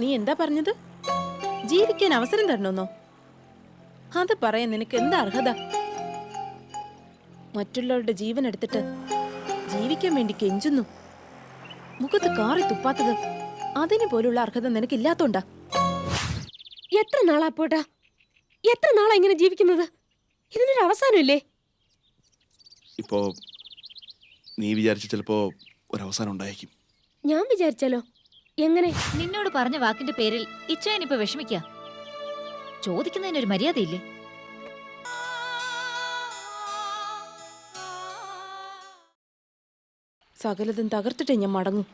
നീ എന്താ പറഞ്ഞത്? ജീവിക്കാൻ അവസരം തരണമെന്നോ അത് പറയാൻ നിനക്ക് എന്താ അർഹത? മറ്റുള്ളവരുടെ ജീവൻ എടുത്തിട്ട് ജീവിക്കാൻ വേണ്ടി കെഞ്ചുന്നു. മുഖത്ത് കാറി തുപ്പാത്തത് അതിന് പോലുള്ള അർഹത നിനക്കില്ലാത്തോണ്ടാ? എത്ര നാളാ പോട്ടാ? എത്ര നാളാ ഇങ്ങനെ ജീവിക്കുന്നത്? ഇതിനൊരു അവസാനമില്ലേ? ഇപ്പോ നീ വിചാരിച്ച ചിലപ്പോ ഒരവസാനം ഉണ്ടായേക്കും. ഞാൻ വിചാരിച്ചാലോ? എങ്ങനെ? നിന്നോട് പറഞ്ഞ വാക്കിന്റെ പേരിൽ ഇച്ഛയനിപ്പോ വിഷമിക്ക. ചോദിക്കുന്നതിനൊരു മര്യാദയില്ലേ? സകലതും തകർത്തിട്ടേ ഞാൻ മടങ്ങും.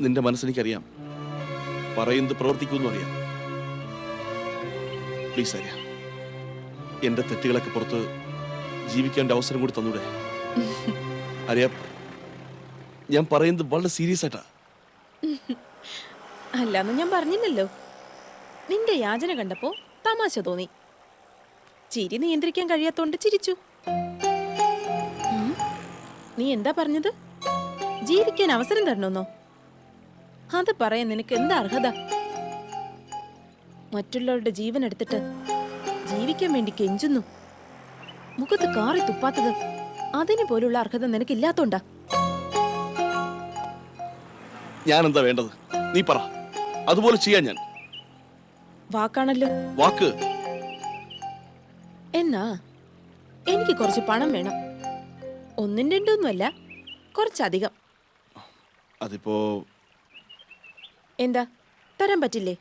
നിന്റെ മനസ്സെനിക്കറിയാം. പറയുന്നത് പ്രവർത്തിക്കുമെന്നും അറിയാം. പ്ലീസ് അറിയാം എന്റെ തെറ്റുകളൊക്കെ പുറത്ത് ജീവിക്കേണ്ട അവസരം കൂടി തന്നൂടെ. അറിയാം ഞാൻ പറയുന്നത് വളരെ സീരിയസ് ആയിട്ടാ. അല്ലാന്ന് ഞാൻ പറഞ്ഞില്ലല്ലോ. നിന്റെ യാചന കണ്ടപ്പോ തമാശ തോന്നി. ചിരി നിയന്ത്രിക്കാൻ കഴിയാത്തോണ്ട് ചിരിച്ചു. നീ എന്താ പറഞ്ഞത്? ജീവിക്കാൻ അവസരം തരണമെന്നോ അത് പറയാൻ നിനക്ക് എന്താ അർഹത? മറ്റുള്ളവരുടെ ജീവൻ എടുത്തിട്ട് ജീവിക്കാൻ വേണ്ടി കെഞ്ചുന്നു. മുഖത്ത് കാറി തുപ്പാത്തത് അതിന് പോലുള്ള അർഹത നിനക്കില്ലാത്തോണ്ടാ. ഞാൻ എന്താ വേണ്ടത്? നീ പറ. അതുപോലെ ചെയ്യാൻ ഞാൻ. വാക്കാണല്ലോ. വാക്ക്. എന്നാ എനിക്ക് കുറച്ച് പണം വേണം. ഒന്നും രണ്ടൊന്നുമല്ല കുറച്ചധികം. അതിപ്പോ എന്താ? തരാൻ പറ്റില്ലേ?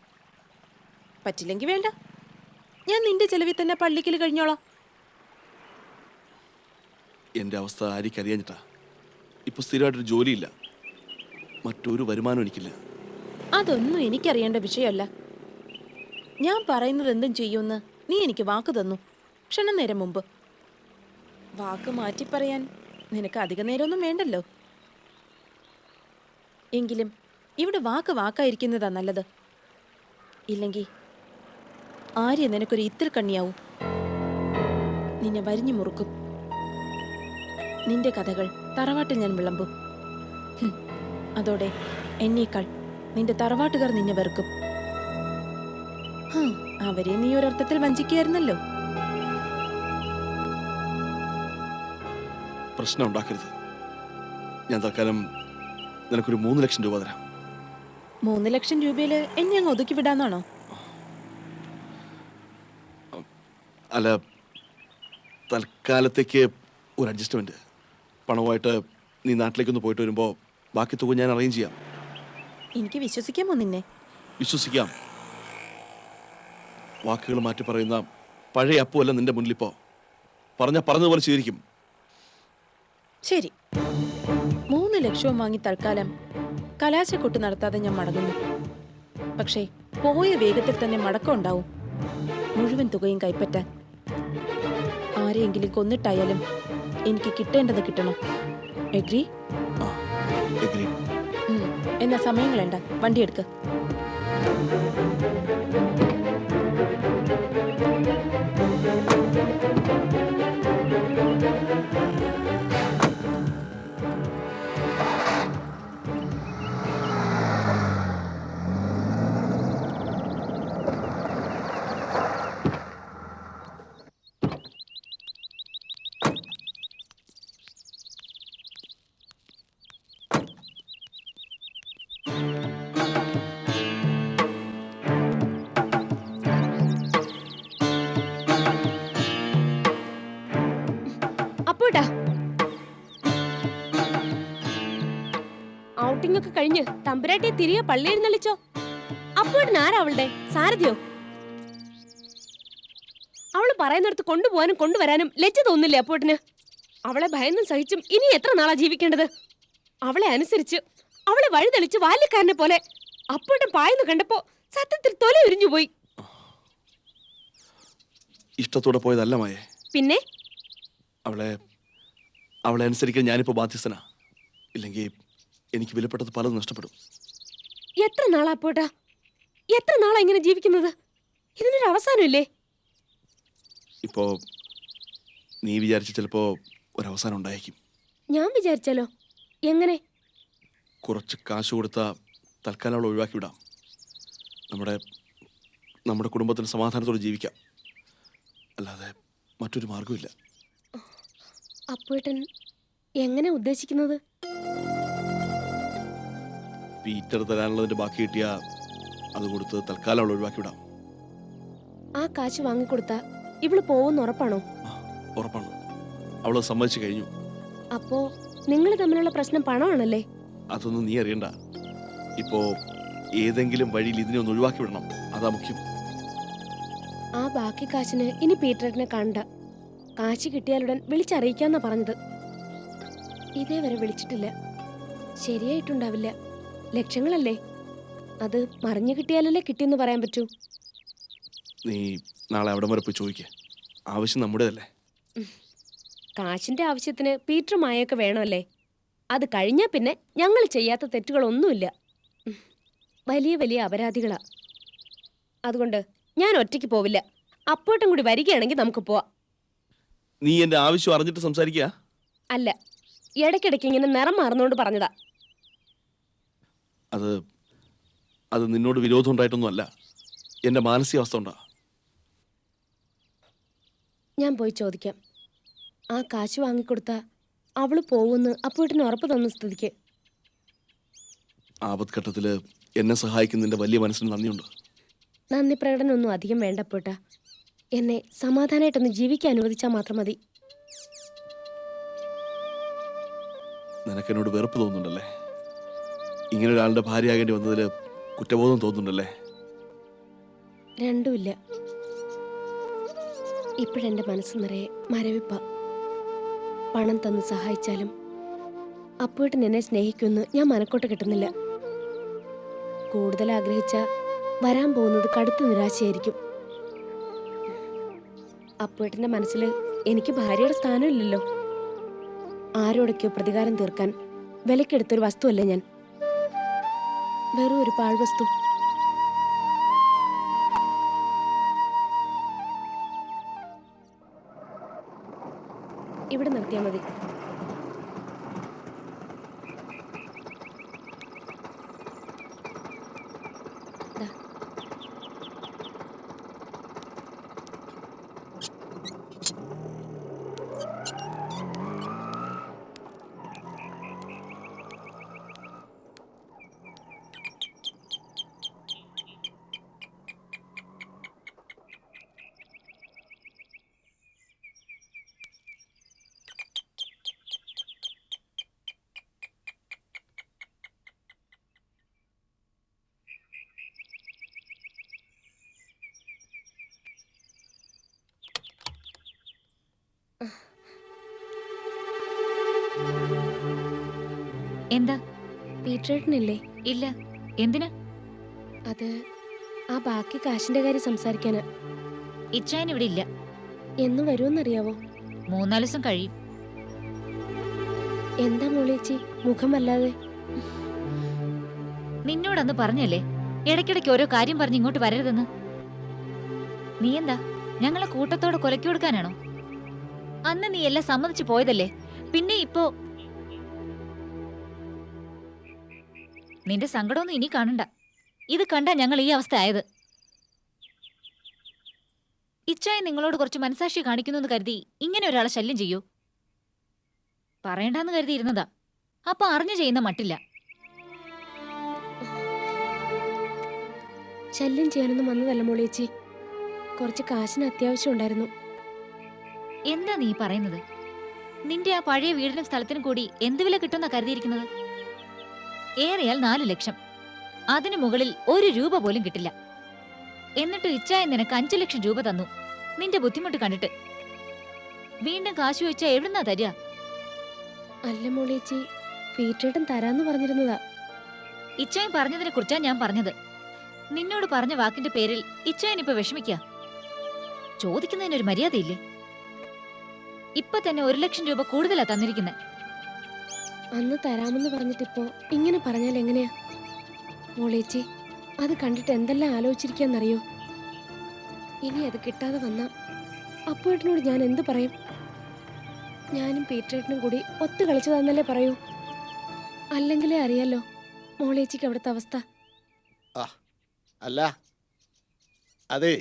പറ്റില്ലെങ്കിൽ വേണ്ട. ഞാൻ നിന്റെ ചെലവിൽ തന്നെ പള്ളിക്കൽ കഴിഞ്ഞോളാം. എന്റെ അവസ്ഥ ആരിക്കറിയാഞ്ഞിട്ടാ? ഇപ്പൊ സ്ഥിരമായിട്ടൊരു ജോലിയില്ല. മറ്റൊരു വരുമാനം എനിക്കില്ല. അതൊന്നും എനിക്കറിയേണ്ട വിഷയമല്ല. ഞാൻ പറയുന്നത് എന്തും ചെയ്യുമെന്ന് നീ എനിക്ക് വാക്ക് തന്നു. ക്ഷണനേരം മുമ്പ്. വാക്ക് മാറ്റി പറയാൻ നിനക്ക് അധിക നേരമൊന്നും വേണ്ടല്ലോ. എങ്കിലും ഇവിടെ വാക്ക് വാക്കായിരിക്കുന്നതാ നല്ലത്. ഇല്ലെങ്കിൽ ആര്യ നിനക്കൊരു ഇത്തിൽ കണ്ണിയാവും. നിന്നെ വരിഞ്ഞു മുറുക്കും. നിന്റെ കഥകൾ തറവാട്ടിൽ ഞാൻ വിളമ്പും. അതോടെ എന്നേക്കാൾ നിന്റെ തറവാട്ടുകാർ നിന്നെ വെറുക്കും. അവരെ നീ ഒരർത്ഥത്തിൽ വഞ്ചിക്കുകയായിരുന്നല്ലോ. പ്രശ്നം ഉണ്ടാക്കരുത്. ഞാൻ തൽക്കാലം നിനക്കൊരു മൂന്ന് ലക്ഷം രൂപ തരാം. മൂന്ന് ലക്ഷം രൂപയിൽ എന്നെ അങ്ങ് ഒതുക്കി വിടാന്നാണോ അല്ല തൽക്കാലത്തേക്ക് ഒരു അഡ്ജസ്റ്റ്മെന്റ്. പണവുമായിട്ട് നീ നാട്ടിലേക്കൊന്ന് പോയിട്ട് വരുമ്പോൾ ബാക്കി തുക ഞാൻ അറേഞ്ച് ചെയ്യാം. എനിക്ക് വിശ്വസിക്കാമോ നിന്നെ? വിശ്വസിക്കാം. വാക്കുകൾ മാറ്റി പറയുന്ന പഴയ അപ്പുമല്ല നിന്റെ മുന്നിലിപ്പോ. പറഞ്ഞ പറഞ്ഞതുപോലെ ചെയ്തിരിക്കും. ശരി. മൂന്ന് ലക്ഷവും വാങ്ങി തൽക്കാലം കലാശക്കൊട്ട് നടത്താതെ ഞാൻ മടങ്ങുന്നു. പക്ഷേ പോയ വേഗത്തിൽ തന്നെ മടക്കം ഉണ്ടാവും. മുഴുവൻ തുകയും കൈപ്പറ്റാൻ. ആരെയെങ്കിലും കൊന്നിട്ടായാലും എനിക്ക് കിട്ടേണ്ടത് കിട്ടണം. എഗ്രി? ആ. എന്നാ സമയം കളയണ്ട വണ്ടി എടുക്ക. ഔട്ടിംഗ് ഒക്കെ കഴിഞ്ഞ് തമ്പുരാട്ടിയെ തിരികെ പള്ളി എഴുന്നള്ളിച്ചോ അപ്പോഴും ആരാ അവളുടെ? സാരഥിയോ? അവൾ പറയുന്നിടത്ത് കൊണ്ടുപോകാനും കൊണ്ടുവരാനും ലജ്ജ തോന്നില്ലേ അപ്പോട്ടിന്? അവളെ ഭയന്നും സഹിച്ചും ഇനി എത്ര നാളാ ജീവിക്കേണ്ടത്? അവളെ അനുസരിച്ച് അവളെ വഴിതെളിച്ച് ബാല്യക്കാരനെ പോലെ അപ്പോട്ടും പായെന്ന് കണ്ടപ്പോ സത്യത്തിൽ തൊല ഉരിഞ്ഞു പോയി. ഇഷ്ടത്തോടെ പോയതല്ല മായേ. പിന്നെ? അവളെ അവളെ അനുസരിക്കാൻ ഞാനിപ്പോ ബാധ്യസ്ഥനാ. ഇല്ലെങ്കിൽ എനിക്ക് വിലപ്പെട്ടത് പലതും നഷ്ടപ്പെടും. എത്ര നാളാ പോട്ടാ? എത്ര നാളാ ഇങ്ങനെ ജീവിക്കുന്നത്? ഇതിനൊരു അവസാനമില്ലേ? ഇപ്പോ നീ വിചാരിച്ച ചിലപ്പോ ഒരു അവസാനം ഉണ്ടായേക്കും. ഞാൻ വിചാരിച്ചാലോ? എങ്ങനെ? കുറച്ച് കാശ് കൊടുത്ത തൽക്കാലം അവളെ ഒഴിവാക്കി വിടാം. നമ്മുടെ നമ്മുടെ കുടുംബത്തിന് സമാധാനത്തോടെ ജീവിക്കാം. അല്ലാതെ മറ്റൊരു മാർഗമില്ല അപ്പേട്ടൻ എങ്ങനെ ഉദ്ദേശിക്കുന്നത്? പീറ്റർ തരാനുള്ളതിന്റെ ബാക്കി കിട്ടിയ അത് കൊടുത്ത് തൽക്കാലം അവൾ ഒഴിവാക്കി വിടാം ആ കാശ് വാങ്ങിക്കൊടുത്ത ഇവൾ പോവുന്ന ഉറപ്പാണോ? ഉറപ്പാണ്. അവൾ സമ്മതിച്ചു കഴിഞ്ഞു. അപ്പോ നിങ്ങൾ തമ്മിലുള്ള പ്രശ്നം പണമാണല്ലേ? അതൊന്നും നീ അറിയണ്ട. ഇപ്പോ ഏതെങ്കിലും വഴിയിൽ ഇതിനെ ഒന്ന് ഒഴിവാക്കി വിടണം അതാ മുഖ്യം. ആ ബാക്കി കാശിന് ഇനി പീറ്ററിനെ കണ്ട. കാശ് കിട്ടിയാലുടൻ വിളിച്ചറിയിക്കാന്നാ പറഞ്ഞത്. ഇതേവരെ വിളിച്ചിട്ടില്ല. ശരിയായിട്ടുണ്ടാവില്ല. ലക്ഷങ്ങളല്ലേ? അത് മറിഞ്ഞു കിട്ടിയാലല്ലേ കിട്ടിയെന്ന് പറയാൻ പറ്റൂ. നീ നാളെ അവിടം വരെ പോയി ചോദിക്കുക ആവശ്യം നമ്മുടേതല്ലേ? കാശിന്റെ ആവശ്യത്തിന് പീറ്റർ മായൊക്കെ വേണമല്ലേ? അത് കഴിഞ്ഞാൽ പിന്നെ ഞങ്ങൾ ചെയ്യാത്ത തെറ്റുകളൊന്നുമില്ല. വലിയ വലിയ അപരാധികളാ. അതുകൊണ്ട് ഞാൻ ഒറ്റയ്ക്ക് പോവില്ല. അപ്പോട്ടും കൂടി വരികയാണെങ്കിൽ നമുക്ക് പോവാം. നീ എന്റെ ആവശ്യം അറിഞ്ഞിട്ട് സംസാരിക്കുക. അല്ല ഇടയ്ക്കിടയ്ക്ക് ഇങ്ങനെ നിറം മാറുന്നോണ്ട് പറഞ്ഞതാ. അത് അത് നിന്നോട് വിരോധം ഉണ്ടായിട്ടൊന്നുമല്ല എന്റെ മാനസികാവസ്ഥ ഉണ്ടാ ഞാൻ പോയി ചോദിക്കാം. ആ കാശ് വാങ്ങിക്കൊടുത്ത അവൾ പോവുമെന്ന് അപ്പോട്ടിന് ഉറപ്പ് തന്ന സ്ഥിതിക്ക്. ആപത്ഘട്ടത്തിൽ എന്നെ സഹായിക്കുന്നതിന്റെ വലിയ മനസ്സിന് നന്ദിയുണ്ട്. നന്ദി പ്രകടനമൊന്നും അധികം വേണ്ട പോട്ട എന്നെ സമാധാനമായിട്ടൊന്ന് ജീവിക്കാൻ അനുവദിച്ചാൽ മാത്രം മതി. നിനക്കെന്നോട് വെറുപ്പ് തോന്നുന്നുണ്ടല്ലേ? ഇങ്ങനെ ഒരാളുടെ ഭാര്യയാകേണ്ടി വന്നതിൽ കുറ്റബോധം തോന്നുന്നുണ്ടല്ലേ? രണ്ടുമില്ല. ഇപ്പോഴെന്റെ മനസ്സ് നിറയെ മരവിപ്പ. പണം തന്ന് സഹായിച്ചാലും അപ്പോട്ടും എന്നെ സ്നേഹിക്കുമെന്ന് ഞാൻ മനക്കോട്ട് കിട്ടുന്നില്ല. കൂടുതൽ ആഗ്രഹിച്ച വരാൻ പോകുന്നത് കടുത്ത നിരാശയായിരിക്കും. അപ്പോട്ടിന്റെ മനസ്സിൽ എനിക്ക് ഭാര്യയുടെ സ്ഥാനമില്ലല്ലോ. ആരോടൊക്കെയോ പ്രതികാരം തീർക്കാൻ വിലക്കെടുത്തൊരു വസ്തുവല്ല ഞാൻ? വെറും ഒരു പാഴ്വസ്തു. ഇവിടെ നിർത്തിയാൽ മതി. എന്താ? പീറ്റേട്ടനില്ലേ? ഇല്ല. എന്തിനാ? അത് ആ ബാക്കി കാശിന്റെ കാര്യം സംസാരിക്കാന്. ഇച്ചായൻ ഇവിടെ ഇല്ല. എന്ന് വരുമെന്നറിയാവോ മൂന്നാൽ ദിവസം കഴിയും. എന്താ മോളേച്ചി മുഖമല്ലാതെ. നിന്നോടന്ന് പറഞ്ഞല്ലേ? ഇടയ്ക്കിടയ്ക്ക് ഓരോ കാര്യം പറഞ്ഞ് ഇങ്ങോട്ട് വരരുതെന്ന്. നീ എന്താ ഞങ്ങളെ കൂട്ടത്തോടെ കൊലക്കി കൊടുക്കാനാണോ? അന്ന് നീ എല്ലാം സമ്മതിച്ചു പോയതല്ലേ? പിന്നെ ഇപ്പോ നിന്റെ സങ്കടമൊന്നും ഇനി കാണണ്ട. ഇത് കണ്ടാ ഞങ്ങൾ ഈ അവസ്ഥ ആയത്. ഇച്ചായ നിങ്ങളോട് കുറച്ച് മനസാക്ഷി കാണിക്കുന്നു എന്ന് കരുതി ഇങ്ങനെ ഒരാളെ ശല്യം ചെയ്യൂ? പറയണ്ടെന്ന് കരുതിയിരുന്നതാ. അപ്പൊ അറിഞ്ഞു ചെയ്യുന്ന മട്ടില്ല. ശല്യം ചെയ്യാനൊന്നും വന്നതല്ല മോളേച്ചി കുറച്ച് കാശിന് അത്യാവശ്യം ഉണ്ടായിരുന്നു. എന്താ നീ പറയുന്നത്? നിന്റെ ആ പഴയ വീടിനും സ്ഥലത്തിനും കൂടി എന്ത് വില കിട്ടുന്ന കരുതിയിരിക്കുന്നത്? ഏറിയാൽ നാല് ലക്ഷം. അതിനു മുകളിൽ ഒരു രൂപ പോലും കിട്ടില്ല. എന്നിട്ട് ഇച്ചായ നിനക്ക് അഞ്ചു ലക്ഷം രൂപ തന്നു. നിന്റെ ബുദ്ധിമുട്ട് കണ്ടിട്ട്. വീണ്ടും കാശ് ചോദിച്ചാ എവിടുന്നാ തരിക? അല്ല മോളേച്ചി പീറ്റേട്ടൻ തരാന്ന് പറഞ്ഞിരുന്നതാ. ഇച്ചായൻ പറഞ്ഞതിനെ കുറിച്ചാ ഞാൻ പറഞ്ഞത്. നിന്നോട് പറഞ്ഞ വാക്കിന്റെ പേരിൽ ഇച്ചായൻ ഇപ്പൊ വിഷമിക്ക. ചോദിക്കുന്നതിനൊരു മര്യാദയില്ലേ? ഇപ്പൊ തന്നെ ഒരു ലക്ഷം രൂപ കൂടുതലാ തന്നിരിക്കുന്നത് അന്ന് തരാമെന്ന് പറഞ്ഞിട്ടിപ്പോ ഇങ്ങനെ പറഞ്ഞാൽ എങ്ങനെയാ? മോളേച്ചി അത് കണ്ടിട്ട് എന്തെല്ലാം ആലോചിച്ചിരിക്കാന്നറിയോ ഇനി അത് കിട്ടാതെ വന്നാ അപ്പോട്ടിനോട് ഞാൻ എന്ത് പറയും? ഞാനും പീറ്ററേട്ടനും കൂടി ഒത്തു കളിച്ചതാന്നല്ലേ പറയൂ? അല്ലെങ്കിലേ അറിയാലോ മോളേച്ചിക്ക് അവിടുത്തെ അവസ്ഥ. അല്ല അതെ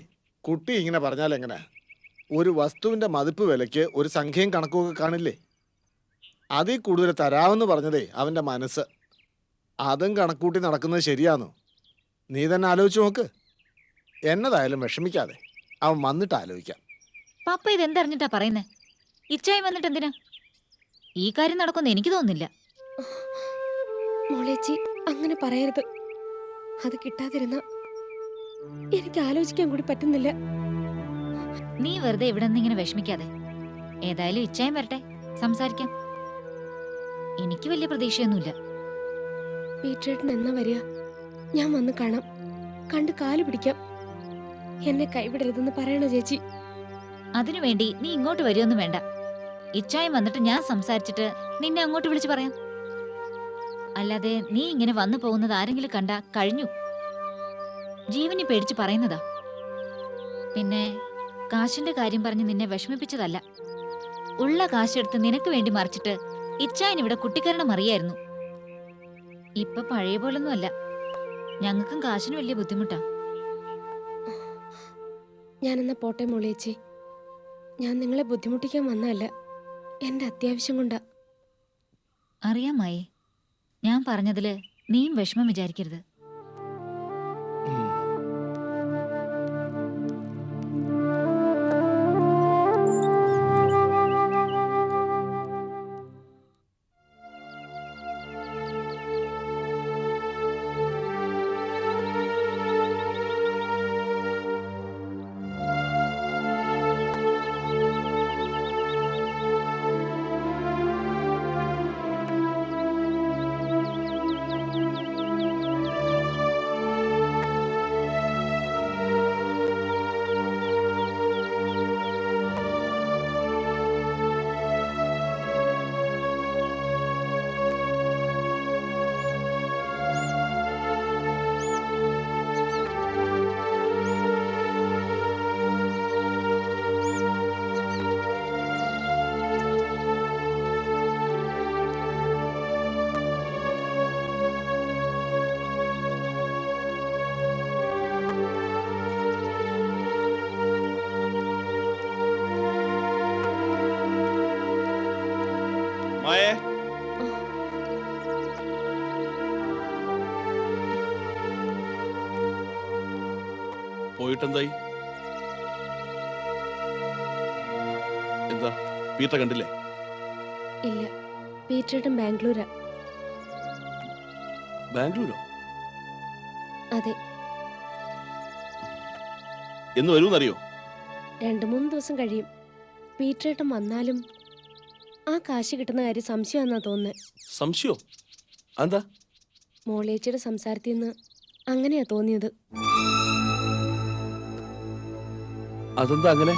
കുട്ടി ഇങ്ങനെ പറഞ്ഞാൽ എങ്ങനെ ഒരു വസ്തുവിന്റെ മതിപ്പ് വിലയ്ക്ക് ഒരു സംഖ്യയും കണക്കുമൊക്കെ കാണില്ലേ? അതിൽ കൂടുതൽ തരാമെന്ന് പറഞ്ഞതേ അവന്റെ മനസ്സ്. അതും കണക്കൂട്ടി നടക്കുന്നത് ശരിയാണോ നീ തന്നെ ആലോചിച്ച് നോക്ക്. എന്നതായാലും വിഷമിക്കാതെ അവൻ വന്നിട്ട് ആലോചിക്കാം. പപ്പ ഇതെന്തറിഞ്ഞിട്ടാ പറയുന്നേ? ഇച്ചായി വന്നിട്ട് എന്തിനാ? ഈ കാര്യം നടക്കുമെന്ന് എനിക്ക് തോന്നുന്നില്ല. മോളേച്ചി അങ്ങനെ പറയരുത്. അത് കിട്ടാതിരുന്ന എനിക്ക് ആലോചിക്കാൻ കൂടി പറ്റുന്നില്ല. നീ വെറുതെ ഇവിടെ നിന്ന് ഇങ്ങനെ വിഷമിക്കാതെ. ഏതായാലും ഇച്ചായും വരട്ടെ. സംസാരിക്കാം. എനിക്ക് വലിയ പ്രതീക്ഷയൊന്നുമില്ല. പീറ്റേട്ടൻ എന്നാ വരിക? ഞാൻ വന്ന് കാണാം. കണ്ട് കാൽ പിടിക്കാം. എന്നെ കൈവിടരുതെന്ന് പറയണ ചേച്ചി? അതിനുവേണ്ടി നീ ഇങ്ങോട്ട് വരുമൊന്നും വേണ്ട. ഇച്ചായം വന്നിട്ട് ഞാൻ സംസാരിച്ചിട്ട് നിന്നെ അങ്ങോട്ട് വിളിച്ചു പറയാം. അല്ലാതെ നീ ഇങ്ങനെ വന്നു പോകുന്നത് ആരെങ്കിലും കണ്ട കഴിഞ്ഞു. ജീവനി പേടിച്ച് പറയുന്നതാ. പിന്നെ കാശിന്റെ കാര്യം പറഞ്ഞ് നിന്നെ വിഷമിപ്പിച്ചതല്ല. ഉള്ള കാശെടുത്ത് നിനക്ക് വേണ്ടി മറിച്ചിട്ട് ഇച്ചായൻ ഇവിടെ കുട്ടിക്കരണം അറിയായിരുന്നു. ഇപ്പൊ പഴയ പോലൊന്നും അല്ല ഞങ്ങൾക്കും കാശിന് വലിയ ബുദ്ധിമുട്ടാ. ഞാനെന്നാ പോട്ടെ മോളിയച്ചി ഞാൻ നിങ്ങളെ ബുദ്ധിമുട്ടിക്കാൻ വന്നതല്ല എന്റെ അത്യാവശ്യം കൊണ്ടാ. അറിയാമായി ഞാൻ പറഞ്ഞതിൽ നീയും വിഷമം വിചാരിക്കരുത്. മായേ പോയിട്ടെന്തായി? എന്താ പീറ്റർ കണ്ടില്ലേ? ഇല്ല പീറ്ററുടെ ബാംഗ്ലൂരാ. ബാംഗ്ലൂരോ? അതെ. എന്ന് വരുമെന്നറിയോ? രണ്ടു മൂന്ന് ദിവസം കഴിയും. പീറ്ററേട്ടൻ വന്നാലും ആ കാശ് കിട്ടുന്ന കാര്യം സംശയമാണെന്നാ തോന്നുന്നത് സംശയോ? എന്താ മോളേച്ചിയുടെ സംസാരത്തിൽ നിന്ന് അങ്ങനെയാ തോന്നിയത്. അതെന്താ അങ്ങനെ?